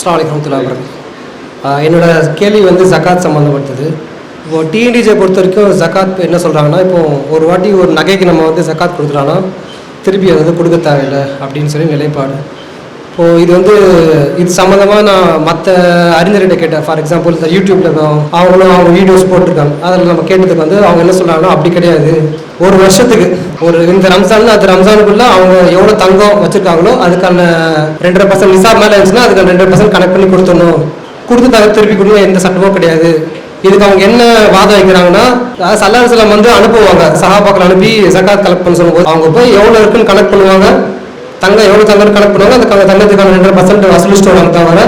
அஸ்லாம் வலைக்கம் வரமத்துல்லாஹி என்னோடய கேள்வி வந்து ஜக்காத் சம்மந்தப்பட்டது இப்போ டிஎன்டிஜே பொறுத்த வரைக்கும் ஜக்காத் என்ன சொல்கிறாங்கன்னா இப்போ ஒரு வாட்டி ஒரு நகைக்கு நம்ம வந்து ஜக்காத் கொடுத்துட்டோன்னா திருப்பி அதை வந்து கொடுக்க தேவையில்லை அப்படின்னு சொல்லி நிலைப்பாடு. இப்போது இது வந்து இது சம்மந்தமாக நான் மற்ற அறிஞர்கிட்ட கேட்டேன். ஃபார் எக்ஸாம்பிள் இந்த யூடியூப்பில் அவங்களும் அவங்க வீடியோஸ் போட்டிருக்காங்க. அதில் நம்ம கேட்டதுக்கு வந்து அவங்க என்ன சொல்கிறாங்கன்னா அப்படி கிடையாது. ஒரு வருஷத்துக்கு ஒரு இந்த ரம்சான் அது ரம்சானுக்குள்ள அவங்க எவ்வளோ தங்கம் வச்சுருக்காங்களோ அதுக்கான ரெண்டரை பர்சன்ட் நிசாப் மேலே இருந்துச்சுன்னா அதுக்கான ரெண்டரை பர்சன்ட் கனெக்ட் பண்ணி கொடுத்துடணும். கொடுத்து தர திருப்பி கொடுங்க எந்த சட்டமும் கிடையாது. இதுக்கு அவங்க என்ன வாதம் வைக்கிறாங்கன்னா சல்லார் சிலம் வந்து அனுப்புவாங்க. சஹாபாக்கள் அனுப்பி சக்காத் கலெக்ட் பண்ண சொல்லும்போது அவங்க போய் எவ்வளோ இருக்குன்னு கலெக்ட் பண்ணுவாங்க. தங்கம் எவ்வளோ தங்கம் கனெக்ட் பண்ணுவாங்க. அந்த தங்கத்துக்கான ரெண்டரை பர்சன்ட் வசூலிச்சுட்டு வராங்க தவிர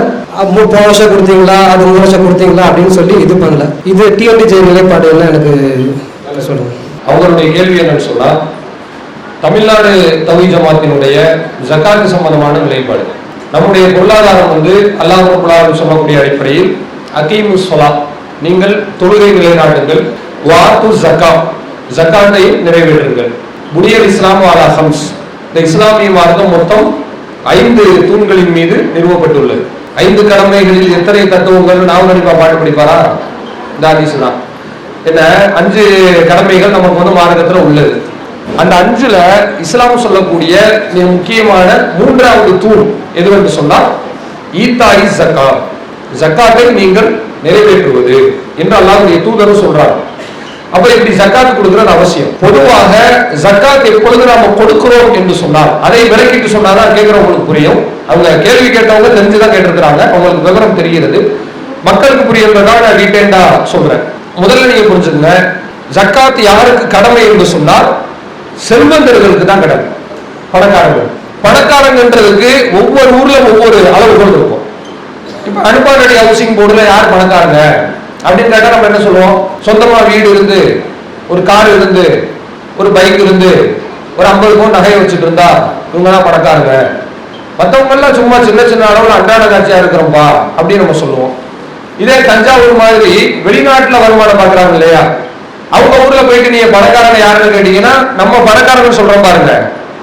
போன வருஷம் கொடுத்தீங்களா அது மூணு வருஷம் கொடுத்தீங்களா அப்படின்னு சொல்லி இது பண்ணல. இது டிஎன்டிஜே நிலைப்பாடு எல்லாம் எனக்கு சொல்லுங்க. அவங்களுடைய கேள்வி என்னன்னு சொன்னா தமிழ்நாடு தவி ஜமாத்தினுடைய ஜக்காத்து சம்பந்தமான நிலைப்பாடு. நம்முடைய பொருளாதாரம் வந்து அல்லாஹ் பொருளாதாரம் சொல்லக்கூடிய அடிப்படையில் அகீமு சொலா நீங்கள் தொழுகை நிலைநாட்டுங்கள் வாத்து ஜக்கா ஜக்காத்தை நிறைவேற்றுங்கள். புனியல் இஸ்லாம் வாலா ஹம்ஸ். இந்த இஸ்லாமிய மார்க்கம் மொத்தம் ஐந்து தூண்களின் மீது நிறுவப்பட்டுள்ளது. ஐந்து கடமைகளில் எத்தனை தத்துவங்கள் நாம் பாட்டு படிப்பாரா? இந்த ஹதீஸ் தான். என்ன? அஞ்சு கடமைகள் நமக்கு வந்து மார்க்கத்தில் உள்ளது. அந்த அஞ்சுல இஸ்லாம் சொல்லக்கூடிய மிக முக்கியமான மூன்றாவது தூண் எதுவென்று சொன்னால் ஈத்தாயி ஜக்கா ஜக்காத்தை நீங்கள் நிறைவேற்றுவது என்று அல்லாவுடைய தூதரும் சொல்றாங்க அப்ப இப்படி ஜக்காத் கொடுக்கிறது அவசியம். பொதுவாக ஜக்காத் எப்பொழுது நாம கொடுக்கிறோம் என்று சொன்னால் அதை விலக்கிட்டு சொன்னாதான் கேட்கிறவங்களுக்கு புரியும். அவங்க கேள்வி கேட்டவங்க தெரிஞ்சுதான் கேட்டிருக்கிறாங்க. அவங்களுக்கு விவரம் தெரிகிறது. மக்களுக்கு புரியறதுக்காக நான் டீடைல்டா சொல்றேன். முதல்ல நீங்க புரிஞ்சுக்கங்க. ஜக்காத் யாருக்கு கடமை என்று சொன்னால் செல்வந்தர்களுக்கு தான் கடமை. பணக்காரர்கள். பணக்காரங்கன்றதுக்கு ஒவ்வொரு ஊர்ல ஒவ்வொரு அளவுகள் இருக்கும். இப்ப அனுப்பாடி ஹவுசிங் போர்டுல யார் பணக்காரங்க? அப்படின்னு கேட்டா நம்ம என்ன சொல்லுவோம்? சொந்தமா வீடு இருந்து ஒரு கார் இருந்து ஒரு பைக் இருந்து ஒரு ஐம்பது பவுன் நகையை வச்சுட்டு இருந்தா இவங்க தான் பணக்காரங்க. மத்தவங்க எல்லாம் சும்மா சின்ன சின்ன அளவுல அன்றாட காட்சியா இருக்கிறோம்பா அப்படின்னு நம்ம சொல்லுவோம். இதே தஞ்சாவூர் மாதிரி வெளிநாட்டுல வருமானம் பாக்குறாங்க இல்லையா? அவங்க ஊர்ல போயிட்டு நீங்க பணக்காரங்க யாருன்னு கேட்டீங்கன்னா நம்ம பணக்காரங்க சொல்றோம் பாருங்க.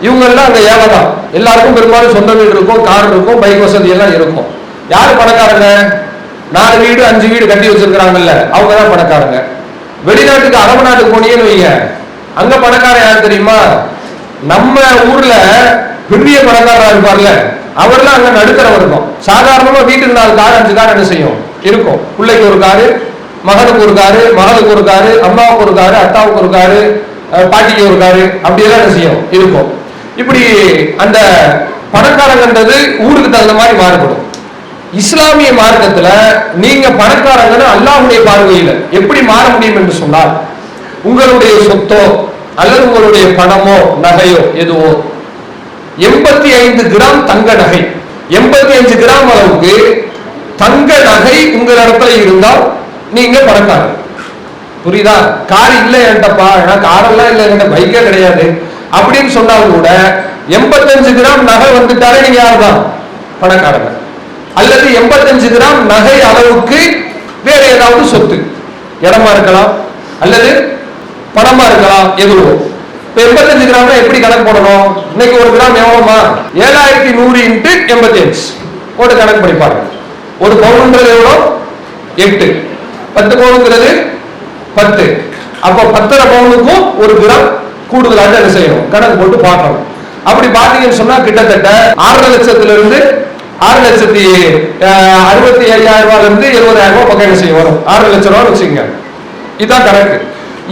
இவங்க எல்லாம் அங்க ஏழை தான் எல்லாருக்கும் பெரும்பாலும் சொந்த வீடு இருக்கும் கார் இருக்கும் பைக் வசதி எல்லாம் இருக்கும். யாரு பணக்காரங்க? நாலு வீடு அஞ்சு வீடு கட்டி வச்சிருக்கிறாங்கல்ல அவங்க தான் பணக்காரங்க. வெளிநாட்டுக்கு அரபு நாட்டுக்கு போனீங்கன்னு வைங்க. அங்க பணக்காரன் யாரு தெரியுமா? நம்ம ஊர்ல பெரிய பணக்காரா இருப்பார்ல. அவர்லாம் அங்க நடுத்தர இருக்கும் சாதாரணமா வீட்டுக்கு நாலு கார் அஞ்சு கார் என்ன செய்யும்? இருக்கும். பிள்ளைக்கு ஒரு காரு மகனுக்கு ஒரு காரு மகளுக்கு ஒரு காரு அம்மாவுக்கு ஒரு காரு அத்தாவுக்கு ஒரு காரு பாட்டிக்கு ஒரு காரு அப்படியெல்லாம் என்ன செய்யும்? இருக்கும். இப்படி அந்த பணக்காரங்கன்றது ஊருக்கு தகுந்த மாதிரி மாறுபடும். இஸ்லாமிய மார்க்கத்துல நீங்க பணக்காரங்கன்னு அல்லாஹுடைய பார்வையில் எப்படி மாற முடியும் என்று சொன்னால் உங்களுடைய சொத்தோ அல்லது உங்களுடைய பணமோ நகையோ எதுவோ எண்பத்தி ஐந்து கிராம் தங்க நகை எண்பத்தி அஞ்சு கிராம் அளவுக்கு தங்க நகை உங்களிடத்துல இருந்தால் நீங்க பணக்காரர். புரியுதா? கார் இல்லை என்கிட்டப்பா. ஏன்னா காரெல்லாம் இல்லை. என்கிட்ட பைக்கே கிடையாது. அப்படின்னு சொன்னாலும் கூட எண்பத்தஞ்சு கிராம் நகை வந்துட்டாலே நீங்க யாருதான்? பணக்காரங்க. அல்லது எண்பத்தஞ்சு கிராம் நகை அளவுக்கு வேற ஏதாவது சொத்து. இடமா இருக்கலாம். அல்லது பணமா இருக்கலாம். எதுவோ. இப்ப எண்பத்தஞ்சு கிராம்னா எப்படி கணக்கு போடணும்? இன்னைக்கு ஒரு கிராம் எவ்வளவுமா? ஏழாயிரத்தி நூறு இன்ட்டு எண்பத்தி அஞ்சு போட்டு கணக்கு பண்ணி பாருங்க. ஒரு பவுனுன்றது எவ்வளோ? எட்டு. பத்து பவுனுங்கிறது பத்து. அப்போ பத்தரை பவுனுக்கும் ஒரு கிராம் கூடுதலாக என்ன செய்யணும்? கணக்கு போட்டு பார்க்கணும். அப்படி பார்த்தீங்கன்னு சொன்னா கிட்டத்தட்ட ஆறரை லட்சத்துல இருந்து ஆறு லட்சத்தி அறுபத்தி ஐயாயிரம் ரூபாயில இருந்து எழுபதாயிரம் ரூபாய் பக்கம் என்ன செய்யும் வரும்? ஆறு லட்சம் ரூபாய் வச்சுக்கோங்க. இதுதான் கணக்கு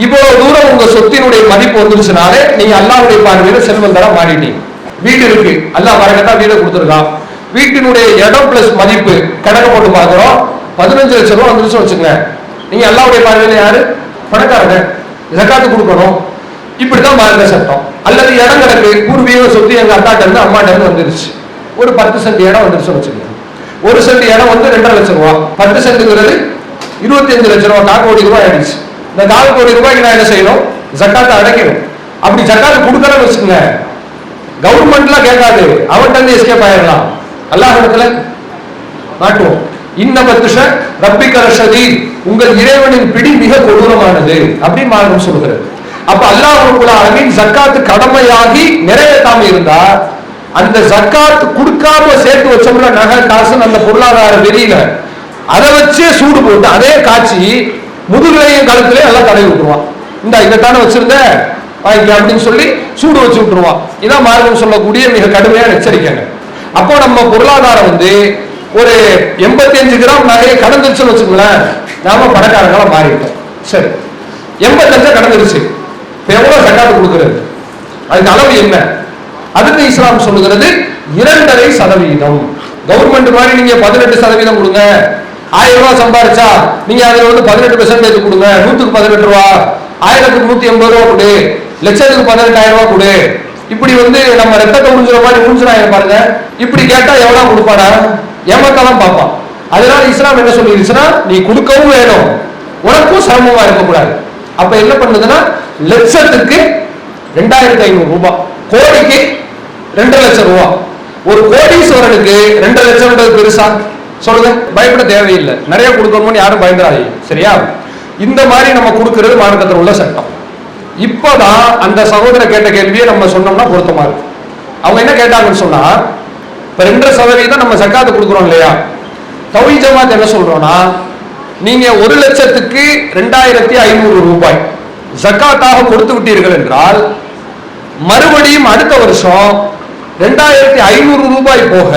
இவ்வளவு தூரம் உங்க சொத்தினுடைய மதிப்பு வந்துருச்சுனாலே நீங்க அல்லாவுடைய பார்வையில செல்வந்தரா மாறிட்டீங்க. வீடு இருக்கு. அல்லா வரகத்தான் வீடை கொடுத்துருக்கான். வீட்டினுடைய இடம் பிளஸ் மதிப்பு கணக்கு போட்டு பார்க்குறோம். பதினஞ்சு லட்சம் ரூபாய் வந்துருச்சு வச்சுங்க நீங்க எல்லாருடைய பார்வையில யாரு? பணக்காரங்க. ஜக்காத்து கொடுக்கணும். இப்படிதான் மாறுத சட்டம். அல்லது இடம் கிடக்கு. பூர்வீக சொத்து எங்க அக்காட்ட இருந்து அம்மாட்ட இருந்து வந்துருச்சு. ஒரு பத்து சென்ட் இடம் வந்துருச்சு வச்சுக்கோங்க. ஒரு சென்ட் இடம் வந்து ரெண்டரை லட்சம் ரூபா பத்து சென்ட்டுங்கிறது இருபத்தி அஞ்சு லட்சம் ரூபா கால் கோடி ரூபாய் ஆயிடுச்சு. இந்த கால் கோடி ரூபாய்க்கு நான் என்ன செய்யணும்? ஜக்காத்தை அடைக்கணும். அப்படி ஜக்காத்து கொடுக்கணும்னு வச்சுக்கோங்க. கவர்மெண்ட்லாம் கேட்காது. அவன்கிட்ட இருந்து எஸ்கேப் ஆயிடலாம். அல்லாஹ் இடத்துல மாட்டுவோம் இன்னபத்துஷ ரப்பிக்க ரஷதி உங்கள் இறைவனின் பிடி மிக கொடூரமானது. அப்படின்னு மார்க்கம் சொல்கிறார் அப்ப அல்லாஹ் ரப்புல் ஜக்காத்து கடமையாகி நிறைவேற்றாம இருந்தா அந்த ஜக்காத்து கொடுக்காம சேர்த்து வச்சோம்ல நகை காசு அந்த பொருளாதார வெளியில அதை வச்சே சூடு போட்டு அதே காட்சி முதுகுலையும் கழுத்துல எல்லாம் தடவி விட்டுருவான். இந்த இதைத்தானே வச்சிருந்த? வாங்கிக்க அப்படின்னு சொல்லி சூடு வச்சு விட்டுருவான். இதான் மார்க்கம் சொல்லக்கூடிய மிக கடுமையான எச்சரிக்கைங்க. அப்போ நம்ம பொருளாதாரம் வந்து ஒரு 85 கிராம் நகையை கடந்துருச்சுன்னு வச்சுக்கோங்களேன் நாம பணக்காரங்களா மாறிட்டோம். சரி. எண்பத்தஞ்சா கடந்துருச்சு. எவ்வளவு சக்காத்து கொடுக்கிறது? அதுக்கு அளவு என்ன? அதுக்கு இஸ்லாம் சொல்லுகிறது இரண்டரை சதவீதம். கவர்மெண்ட் மாதிரி நீங்க பதினெட்டு சதவீதம் கொடுங்க. ஆயிரம் ரூபாய் சம்பாரிச்சா நீங்க அதுல வந்து பதினெட்டு பெர்சன்டேஜ் கொடுங்க. நூத்துக்கு பதினெட்டு ரூபா ஆயிரத்துக்கு நூத்தி எண்பது ரூபா கொடு. லட்சத்துக்கு பதினெட்டாயிரம் ரூபாய் கொடு. இப்படி வந்து நம்ம ரத்தத்தை முடிஞ்சுற மாதிரி உறிஞ்சுறாங்க பாருங்க. இப்படி கேட்டா எவ்வளவு கொடுப்பாடா? ஏமாத்தான் பார்ப்பான். அதனால இஸ்லாம் என்ன சொல்லிருச்சுன்னா நீ கொடுக்கவும் வேணும். உனக்கும் சிரமமா இருக்கக்கூடாது. அப்ப என்ன பண்ணுதுன்னா லட்சத்துக்கு ரெண்டாயிரத்தி ஐநூறு ரூபாய். கோடிக்கு ரெண்டு லட்சம் ரூபாய் ஒரு கோடீஸ்வரனுக்கு ரெண்டு லட்சம்ன்றது பெருசா? சொல்லுங்க. பயப்பட தேவையில்லை. நிறைய கொடுக்கணும்னு யாரும் பயந்துடாதீங்க சரியா? இந்த மாதிரி நம்ம கொடுக்கறது மாநிலத்தில் உள்ள சட்டம். இப்போதான் அந்த சகோதரர் கேட்ட கேள்வியை நம்ம சொன்னோம்னா பொருத்தமா இருக்கு. அவங்க என்ன கேட்டாங்கன்னு சொன்னா இப்ப ரெண்டு சதவீதம் நம்ம சக்காத்து கொடுக்குறோம் இல்லையா? தௌஹி ஜமாத் என்ன சொல்றோம்னா நீங்க ஒரு லட்சத்துக்கு ரெண்டாயிரத்தி ஐநூறு ரூபாய் ஜக்காத்தாக கொடுத்து விட்டீர்கள் என்றால் மறுபடியும் அடுத்த வருஷம் ரெண்டாயிரத்தி ஐநூறு ரூபாய் போக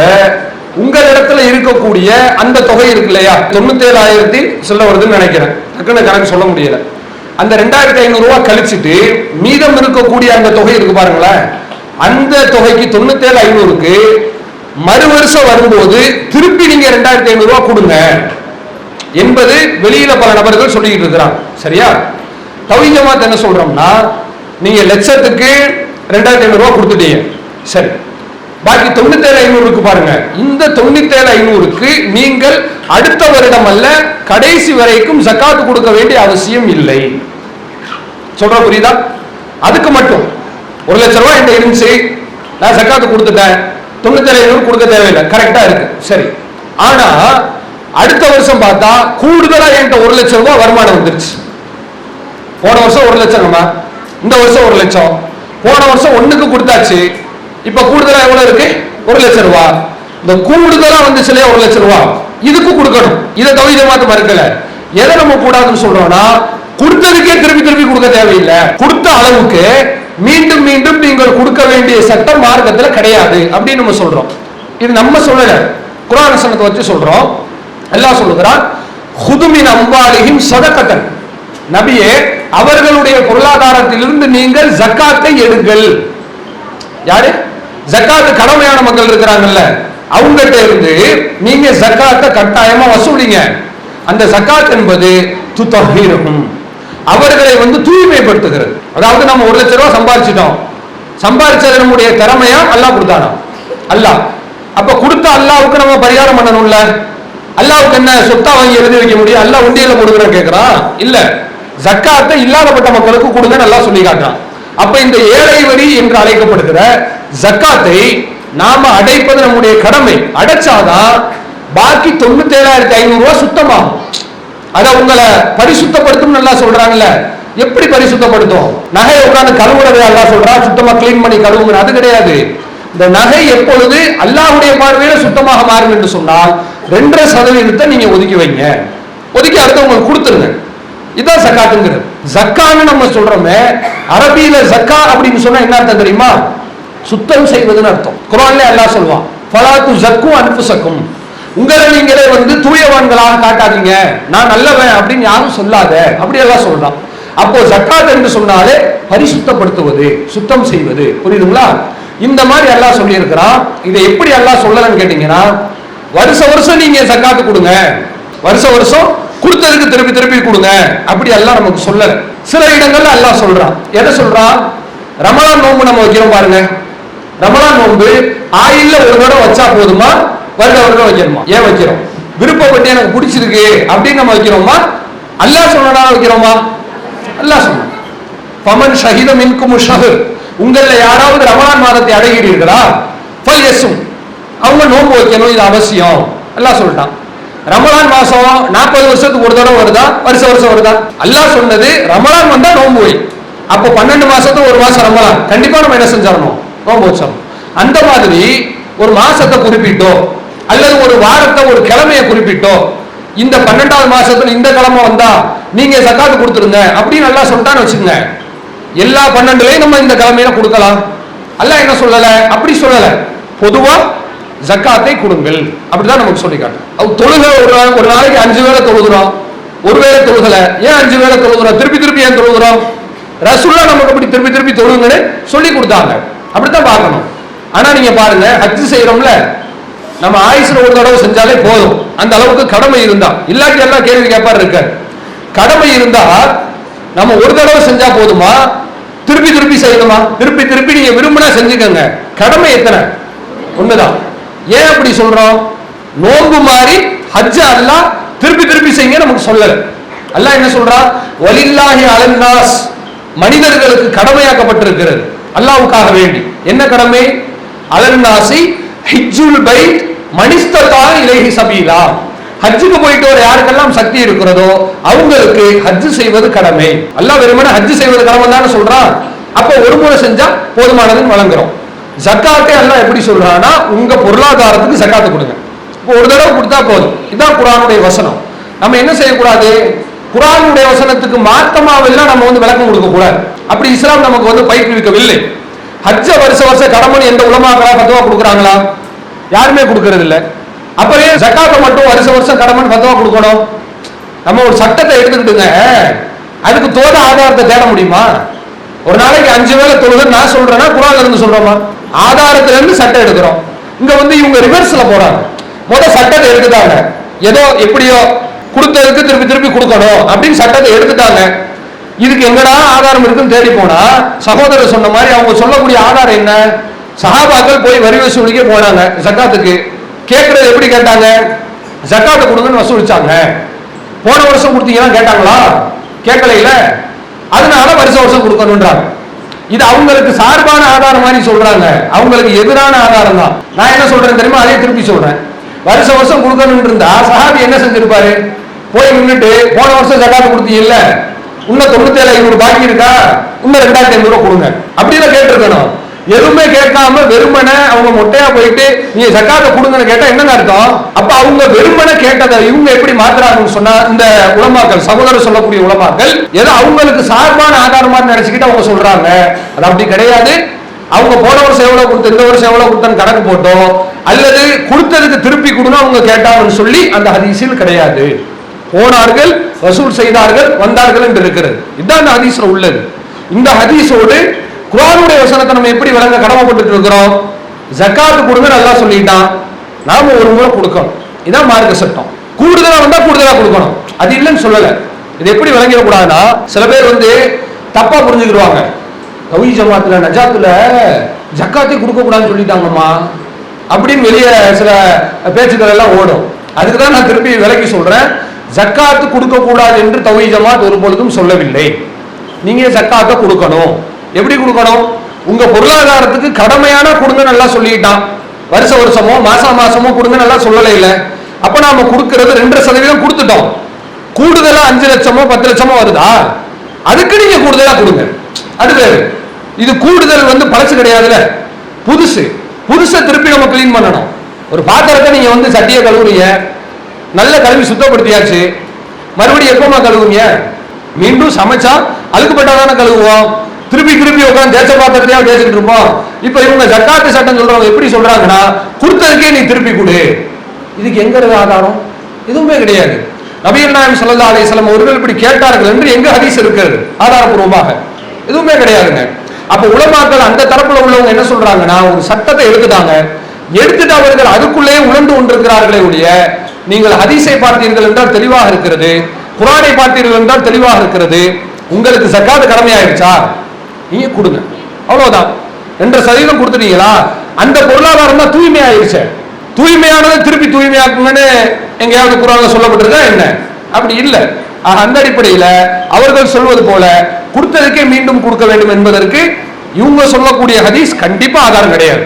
உங்களிடத்துல இருக்கக்கூடிய அந்த தொகை இருக்கு இல்லையா? தொண்ணூத்தி ஏழாயிரத்தி சொல்ல வருதுன்னு நினைக்கிறேன். டக்குன்னு கணக்கு சொல்ல முடியல. அந்த ரெண்டாயிரத்தி ஐநூறு ரூபாய் கழிச்சிட்டு மீதம் இருக்கக்கூடிய அந்த தொகை இருக்கு பாருங்களேன். அந்த தொகைக்கு தொண்ணூத்தேழு ஐநூறுக்கு மறு வருஷம் வரும்போது திருப்பி நீங்க ரெண்டாயிரத்தி ஐநூறு ரூபாய் கொடுங்க. என்பது வெளியில பல நபர்கள் சொல்லிட்டு இருக்கிறாங்க. சரியா? தௌஹீத் என்ன சொல்றோம்னா நீங்க லட்சத்துக்கு ரெண்டாயிரத்தி ஐநூறு ரூபாய் கொடுத்துட்டீங்க. சரி. பாக்கி தொண்ணூத்தேழு ஐநூறுக்கு பாருங்க. இந்த தொண்ணூத்தேழு ஐநூறுக்கு நீங்கள் அடுத்த வருடம் அல்ல கடைசி வரைக்கும் ஜக்காத்து கொடுக்க வேண்டிய அவசியம் இல்லை. சொல்ற புரியுதா? அதுக்கு மட்டும். ஒரு லட்ச ரூபாய் என்கிட்ட இருந்துச்சு. நான் சக்காத்து கொடுத்துட்டேன். தொண்ணூத்தி ஐநூறு கொடுக்க தேவையில்லை. கரெக்டா இருக்கு. சரி. ஆனா அடுத்த வருஷம் பார்த்தா கூடுதலா என்கிட்ட ஒரு லட்சம் ரூபாய் வருமானம் வந்துருச்சு. போன வருஷம் ஒரு லட்சம் நம்ம. இந்த வருஷம் ஒரு லட்சம். போன வருஷம் ஒண்ணுக்கு கொடுத்தாச்சு. இப்ப கூடுதலா எவ்வளவு இருக்கு? ஒரு லட்சம் ரூபா. இந்த கூடுதலா வந்துச்சு இல்லையா ஒரு லட்சம் ரூபா. இதுக்கு கொடுக்கணும். இதை தவிர மாத்த மறுக்கல. எதை நம்ம கூடாதுன்னு சொல்றோம்னா கொடுத்ததுக்கே திருப்பி திருப்பி கொடுக்க தேவையில்லை. கொடுத்த அளவுக்கு மீண்டும் மீண்டும் நீங்கள் கொடுக்க வேண்டிய சட்டம் மார்க்கத்தில் கிடையாது அப்படின்னு நம்ம சொல்றோம். இது நம்ம சொல்லல. குரானசனத்தை வச்சு சொல்றோம். எல்லாம் சொல்லுகிறான் ஹுதுமின் அம்பாலிகின் சதக்கத்தன் நபியே அவர்களுடைய பொருளாதாரத்திலிருந்து நீங்கள் ஜக்காத்தை எடுங்கள். யாரு? ஜக்காத்து கடமையான மக்கள் இருக்கிறாங்கல்ல. அவங்ககிட்ட இருந்து நீங்க ஜக்காத்தை கட்டாயமா வசூலிங்க. அந்த ஜக்காத் என்பது துத்தஹீரகும். அவர்களை வந்து தூய்மைப்படுத்துகிறது. அதாவது நம்ம ஒரு லட்ச ரூபா சம்பாதிச்சிட்டோம் சம்பாதிச்சது நம்முடைய திறமையா? அல்லாஹ் கொடுத்தானா? அல்லாஹ். அப்ப கொடுத்த அல்லாவுக்கு நம்ம பரிகாரம் பண்ணணும்ல? அல்லாவுக்கு என்ன சொத்தா வாங்கி எழுதி வைக்க முடியும்? அல்லாஹ் உண்டியல கொடுக்குறேன் கேட்கிறான் இல்ல. ஜக்காத்தை இல்லாதப்பட்ட மக்களுக்கு கொடுங்க நல்லா சொல்லி காட்டுறான். அப்ப இந்த ஏழை வரி என்று அழைக்கப்படுகிற ஜக்காத்தை நாம அடைப்பது நம்முடைய கடமை. அடைச்சாதான் பாக்கி தொண்ணூத்தி ஏழாயிரத்தி ஐநூறு ரூபாய் சுத்தமாகும். அதை உங்களை பரிசுத்தப்படுத்தும் நல்லா சொல்றாங்கல்ல. எப்படி பரிசுத்தப்படுத்தும்? நகையை உட்காந்து கழுவுறது அல்லா சொல்றா. சுத்தமா க்ளீன் பண்ணி கழுவுங்க அது கிடையாது. இந்த நகை எப்பொழுது அல்லாஹுடைய பார்வையில சுத்தமாக மாறும் என்று சொன்னால் ரெண்டரை சதவீதத்தை நீங்க ஒதுக்கி வைங்க. ஒதுக்கி அடுத்தவங்களுக்கு கொடுத்துருங்க. இதுதான் ஜக்காத்துங்கிறது ஜக்கான்னு நம்ம சொல்றோமே அரபியில ஜக்கா அப்படின்னு சொன்னா என்ன அர்த்தம் தெரியுமா? சுத்தம் செய்வதுன்னு அர்த்தம். குரான்ல அல்லாஹ் சொல்லுவான் ஃபலாத்து ஜக்கும் அன்புசக்கும் உங்களை நீங்களே வந்து தூயவான்களாக காட்டாதீங்க. நான் நல்லவன் அப்படின்னு யாரும் சொல்லாத. அப்படி எல்லாம் சொல்றான் அப்போ ஜக்காத் என்று சொன்னாலே பரிசுத்தப்படுத்துவது சுத்தம் செய்வது. புரியுதுங்களா? இந்த மாதிரி எல்லாம் சொல்லியிருக்கிறான். இதை எப்படி எல்லாம் சொல்லலன்னு கேட்டீங்கன்னா வருஷ வருஷம் நீங்க ஜக்காத்து கொடுங்க. வருஷ வருஷம் கொடுத்ததுக்கு திருப்பி திருப்பி கொடுங்க. அப்படி எல்லாம் நமக்கு சொல்லல. சில இடங்கள்ல எல்லாம் சொல்றான். எதை சொல்றான்? ரமலான் நோன்பு நம்ம வைக்கிறோம் பாருங்க. ரமலான் நோன்பு ஆயில்ல ஒரு தடவை வச்சா போதுமா? வருட வருடம் வைக்கணுமா? ஏன் வைக்கிறோம்? விருப்பப்பட்டு எனக்கு பிடிச்சிருக்கு அப்படின்னு நம்ம வைக்கிறோமா? அல்லாஹ் சொன்னடா வைக்கிறோமா? அல்லாஹ் சொன்ன பமன் ஷஹிதம் இன்கும் ஷஹர். உங்களில் யாராவது ரமலான் மாதத்தை அடைகிறீர்களா? ஃபல் எஸ்ஸும் அவங்க நோன்பு வைக்கணும் இது அவசியம். அல்லா சொல்லிட்டான். ரமலான் மாசம் நாற்பது வருஷத்துக்கு ஒரு தடவை வருதா? வருஷ வருஷம் வருதா? அல்லாஹ் சொன்னது ரமலான் வந்தா நோன்பு வை. அப்போ பன்னெண்டு மாசத்துக்கு ஒரு மாசம் ரமலான். கண்டிப்பா நம்ம என்ன செஞ்சிடணும்? நோன்பு வச்சிடணும். அந்த மாதிரி ஒரு மாசத்தை குறிப்பிட்டோம். அல்லது ஒரு வாரத்தை ஒரு கிழமையை குறிப்பிட்டோ இந்த பன்னெண்டாவது மாசத்துல இந்த கிழமை வந்தா நீங்க சக்காத்து கொடுத்துருங்க அப்படின்னு நல்லா சொல்லிட்டான்னு வச்சுக்கோங்க. எல்லா பன்னெண்டுலையும் நம்ம இந்த கிழமையில கொடுக்கலாம். அல்ல என்ன சொல்லல? அப்படி சொல்லல. பொதுவா ஜக்காத்தை கொடுங்கள். அப்படிதான் நமக்கு சொல்லி காட்டும் அது தொழுக ஒரு நாள் ஒரு நாளைக்கு அஞ்சு வேளை தொழுகிறோம் ஒரு வேளை தொழுகல. ஏன் அஞ்சு வேளை தொழுகிறோம் திருப்பி திருப்பி ஏன் தொழுகிறோம் ரசுல்லா நமக்கு அப்படி திருப்பி திருப்பி தொழுங்கன்னு சொல்லி கொடுத்தாங்க. அப்படித்தான் பார்க்கணும். ஆனா நீங்க பாருங்க ஹஜ் செய்யறோம்ல நம்ம ஆயுசுல ஒரு தடவை செஞ்சாலே போதும். அந்த அளவுக்கு கடமை இருந்தா. இல்லாட்டி எல்லாம் கேள்வி கேட்பாரு இருக்க. கடமை இருந்தா நம்ம ஒரு தடவை செஞ்சா போதுமா? திருப்பி திருப்பி செய்யணுமா? திருப்பி திருப்பி நீங்க விரும்பினா செஞ்சுக்கோங்க. கடமை எத்தனை? ஒண்ணுதான். ஏன் அப்படி சொல்றோம்? நோன்பு மாதிரி ஹஜ்ஜ அல்லாஹ் திருப்பி திருப்பி செய்யுங்க நமக்கு சொல்லல. அல்லாஹ் என்ன சொல்றா? வலில்லாஹி அலன்னாஸ் மனிதர்களுக்கு கடமையாக்கப்பட்டிருக்கிறது. அல்லாவுக்காக வேண்டி. என்ன கடமை? அலன்னாசி ஹிஜ்ஜுல் பைத் மனிஸ்ததா இலகி சபீலா. ஹஜ்ஜுக்கு போயிட்டு வர யாருக்கெல்லாம் சக்தி இருக்கிறதோ அவங்களுக்கு ஹஜ் செய்வது கடமை. அல்ல வெறுமனே ஹஜ் செய்வது கடமை தானே சொல்றான். அப்ப ஒரு முறை செஞ்சா போதுமானதுன்னு வழங்குறோம். ஜக்காத்தே எல்லாம் எப்படி சொல்றான்னா உங்க பொருளாதாரத்துக்கு ஜக்காத்து கொடுங்க. இப்போ ஒரு தடவை கொடுத்தா போதும். இதுதான் குரானுடைய வசனம். நம்ம என்ன செய்யக்கூடாது? குரானுடைய வசனத்துக்கு மாத்தமாவெல்லாம் நம்ம வந்து விளக்கம் கொடுக்க கூடாது அப்படி இஸ்லாம் நமக்கு வந்து பயிற்றுவிக்கவில்லை. ஹஜ்ஜ வருஷ வருஷம் கடமணி எந்த உலமாக்களா பத்துவா கொடுக்குறாங்களா? யாருமே கொடுக்கறது இல்லை அப்புறம் ஜக்காத்தை மட்டும் வருஷ வருஷம் கடமணி பத்துவா கொடுக்கணும். நம்ம ஒரு சட்டத்தை எடுத்துக்கிட்டுங்க. அதுக்கு தோத ஆதாரத்தை தேட முடியுமா? ஒரு நாளைக்கு அஞ்சு வேளை தொழுது நான் சொல்றேன்னா குரான்ல இருந்து சொல்றோமா? ஆதாரத்துல இருந்து சட்டம் எடுக்கிறோம். இங்க வந்து இவங்க ரிவர்ஸ்ல போறாங்க. முத சட்டத்தை எடுத்துட்டாங்க. ஏதோ எப்படியோ கொடுத்ததுக்கு திருப்பி திருப்பி கொடுக்கணும் அப்படின்னு சட்டத்தை எடுத்துட்டாங்க. இதுக்கு எங்கடா ஆதாரம் இருக்குன்னு தேடி போனா சகோதரர் சொன்ன மாதிரி அவங்க சொல்லக்கூடிய ஆதாரம் என்ன? சஹாபாக்கள் போய் வரி வசூலிக்க போனாங்க ஜக்காத்துக்கு. கேட்கறது எப்படி கேட்டாங்க? ஜக்காத்தை கொடுங்கன்னு வசூலிச்சாங்க. போன வருஷம் கொடுத்தீங்கன்னா கேட்டாங்களா? கேட்கலையில. அதனால வருஷ வருஷம் கொடுக்கணுன்றாங்க இது அவங்களுக்கு சார்பான ஆதாரம் மாதிரி சொல்றாங்க. அவங்களுக்கு எதிரான ஆதாரம் தான். நான் என்ன சொல்றேன் தெரியுமா? அதே திருப்பி சொல்றேன். வருஷ வருஷம் கொடுக்கணும்னு இருந்தா சஹாபி என்ன செஞ்சிருப்பாரு? போய் நின்றுட்டு போன வருஷம் ஜக்காத்து கொடுத்தீங்கல்ல இன்னும் தொண்ணூத்தி ஏழு ஐநூறு பாக்கி இருக்கா? இன்னும் ரெண்டாயிரத்தி ஐநூறு ரூபா கொடுங்க. அப்படின்னு கேட்டிருக்கணும். எதுவுமே கேட்காம வெறுமனை அவங்க மொட்டையா போயிட்டு நீ ஜக்காத்தை கொடுங்கன்னு கேட்டா என்னங்க அர்த்தம்? அப்ப அவங்க வெறுமனை கேட்டதை இவங்க எப்படி மாத்துறாங்கன்னு சொன்னா இந்த உலமாக்கள் சகோதரர் சொல்லக்கூடிய உலமாக்கள் ஏதோ அவங்களுக்கு சார்பான ஆதாரமா நினைச்சுக்கிட்டு அவங்க சொல்றாங்க. அது அப்படி கிடையாது. அவங்க போன வருஷம் எவ்வளவு கொடுத்து இந்த வருஷம் எவ்வளவு கொடுத்தன்னு கணக்கு போட்டோம். அல்லது கொடுத்ததுக்கு திருப்பி கொடுன்னு அவங்க கேட்டாங்கன்னு சொல்லி அந்த ஹதீஸில் கிடையாது. போனார்கள் வசூல் செய்தார்கள் வந்தார்கள் என்று இருக்கிறது. இதுதான் அந்த ஹதீஸ்ல உள்ளது. இந்த ஹதீஸோடு குரானுடைய வசனத்தை நம்ம எப்படி விளங்க கடமைப்பட்டு இருக்கிறோம் ஜக்காத்து கொடுங்க நல்லா சொல்லிட்டான். நாம ஒரு முறை கொடுக்கணும். இதான் மார்க்க சட்டம் கூடுதலா வந்தா கூடுதலா கொடுக்கணும். அது இல்லைன்னு சொல்லல. இது எப்படி விளங்கிட கூடாதுன்னா சில பேர் வந்து தப்பா புரிஞ்சுக்கிடுவாங்க. கவி ஜமாத்துல நஜாத்துல ஜக்காத்தே கொடுக்க கூடாதுன்னு சொல்லிட்டாங்கம்மா. அப்படின்னு வெளியே சில பேச்சுக்கள் எல்லாம் ஓடும். அதுக்கு தான் நான் திருப்பி விலக்கி சொல்றேன். ஜக்காத்து கொடுக்க கூடாது என்று தவி ஜமாத் ஒரு பொழுதும் சொல்லவில்லை. நீங்க ஜக்காத்தை கொடுக்கணும். எப்படி கொடுக்கணும்? உங்க பொருளாதாரத்துக்கு கடமையான கொடுங்க நல்லா சொல்லிட்டான். வருஷ வருஷமோ மாசம் மாசமோ கொடுங்க நல்லா சொல்லலை இல்லை. அப்ப நாம கொடுக்கறது ரெண்டரை சதவீதம் கொடுத்துட்டோம். கூடுதலா அஞ்சு லட்சமோ பத்து லட்சமோ வருதா? அதுக்கு நீங்க கூடுதலா கொடுங்க. அது இது கூடுதல் வந்து பழசு கிடையாதுல புதுசு. புதுசை திருப்பி நம்ம க்ளீன் பண்ணணும். ஒரு பாத்திரத்தை நீங்க வந்து சட்டியை கழுவுறீங்க. நல்ல கழுவி சுத்தப்படுத்தியாச்சு. மறுபடியும் எப்பமா கழுவுங்க மீண்டும் சமைச்சா அழுக்குப்பட்டாதானே கழுவுவோம். திருப்பி திருப்பி உட்காந்து தேய்ச்ச பாத்திரத்தையா தேய்ச்சிட்டு இருப்போம். இப்ப இவங்க ஜக்காத்து சட்டம் சொல்றவங்க எப்படி சொல்றாங்கன்னா கொடுத்ததுக்கே நீ திருப்பி கொடு. இதுக்கு எங்க இருக்கு ஆதாரம்? எதுவுமே கிடையாது. நபீர் நாயம் சல்லா அலைஹி வஸல்லம் அவர்கள் இப்படி கேட்டார்கள் என்று எங்க ஹதீஸ் இருக்கிறது? ஆதாரபூர்வமாக எதுவுமே கிடையாதுங்க. அப்ப உலமாக்கள் அந்த தரப்புல உள்ளவங்க என்ன சொல்றாங்கன்னா ஒரு சட்டத்தை எடுத்துட்டாங்க. எடுத்துட்டு அவர்கள் அதுக்குள்ளேயே உணர்ந்து கொண்டிருக்கிறார்களே ஒழிய நீங்கள் ஹதீஸை பார்த்தீர்கள் என்றால் தெளிவாக இருக்கிறது குரானை பார்த்தீர்கள் என்றால் தெளிவாக இருக்கிறது. உங்களுக்கு சக்காத்து கடமையாயிருச்சா? நீங்க கொடுங்க. அவ்வளவுதான். என்ற சதவீதம் கொடுத்துட்டீங்களா? அந்த பொருளாதாரம் தான் தூய்மை ஆயிருச்சு தூய்மையானதை திருப்பி தூய்மையாக்குங்கன்னு எங்கேயாவது குரான்ல சொல்லப்பட்டிருக்கா என்ன? அப்படி இல்லை. அந்த அடிப்படையில் அவர்கள் சொல்வது போல கொடுத்ததுக்கே மீண்டும் கொடுக்க வேண்டும் என்பதற்கு இவங்க சொல்லக்கூடிய ஹதீஸ் கண்டிப்பா ஆதாரம் கிடையாது.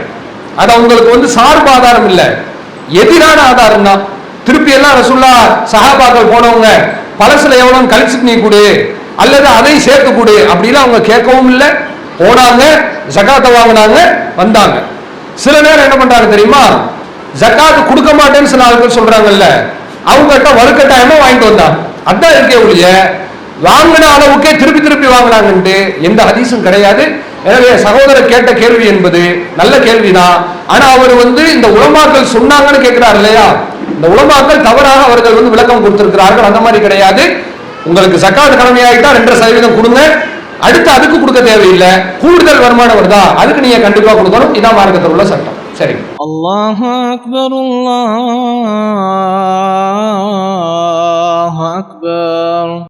அது அவங்களுக்கு வந்து சார்பு ஆதாரம் இல்லை. எதிரான ஆதாரம் தான் திருப்பி எல்லாம் ரசுல்லா சஹாபாக்கள் போனவங்க பழசுல எவ்வளவு கழிச்சுட்டு நீ கொடு அல்லது அதையும் சேர்த்து கொடு அப்படின்னு அவங்க கேட்கவும் இல்லை. போனாங்க ஜகாத்தை வாங்கினாங்க வந்தாங்க. சில நேரம் என்ன பண்றாங்க தெரியுமா? ஜக்காத்து கொடுக்க மாட்டேன்னு சில ஆட்கள் சொல்றாங்கல்ல அவங்ககிட்ட வலுக்கட்டாயமா வாங்கிட்டு வந்தாங்க. அதான் இருக்கே ஒழிய வாங்கின அளவுக்கே திருப்பி திருப்பி வாங்கினாங்கன்ட்டு எந்த ஹதீஸும் கிடையாது. எனவே சகோதரர் கேட்ட கேள்வி என்பது நல்ல கேள்விதான். ஆனா அவர் வந்து இந்த உலமாக்கள் சொன்னாங்கன்னு கேட்கிறார் இல்லையா? இந்த உலமாக்கள் தவறாக அவர்கள் வந்து விளக்கம் கொடுத்திருக்கிறார்கள். அந்த மாதிரி கிடையாது. உங்களுக்கு சக்காத்து கடமையாகிட்டா ரெண்டரை சதவீதம் கொடுங்க. அடுத்து அதுக்கு கொடுக்க தேவையில்லை. கூடுதல் வருமானம் வருதா? அதுக்கு நீங்க கண்டிப்பா கொடுக்கணும். இதான் மார்க்கத்தில் உள்ள சட்டம். சரி. அல்லாஹ் அக்பர் அல்லாஹ் அக்பர்.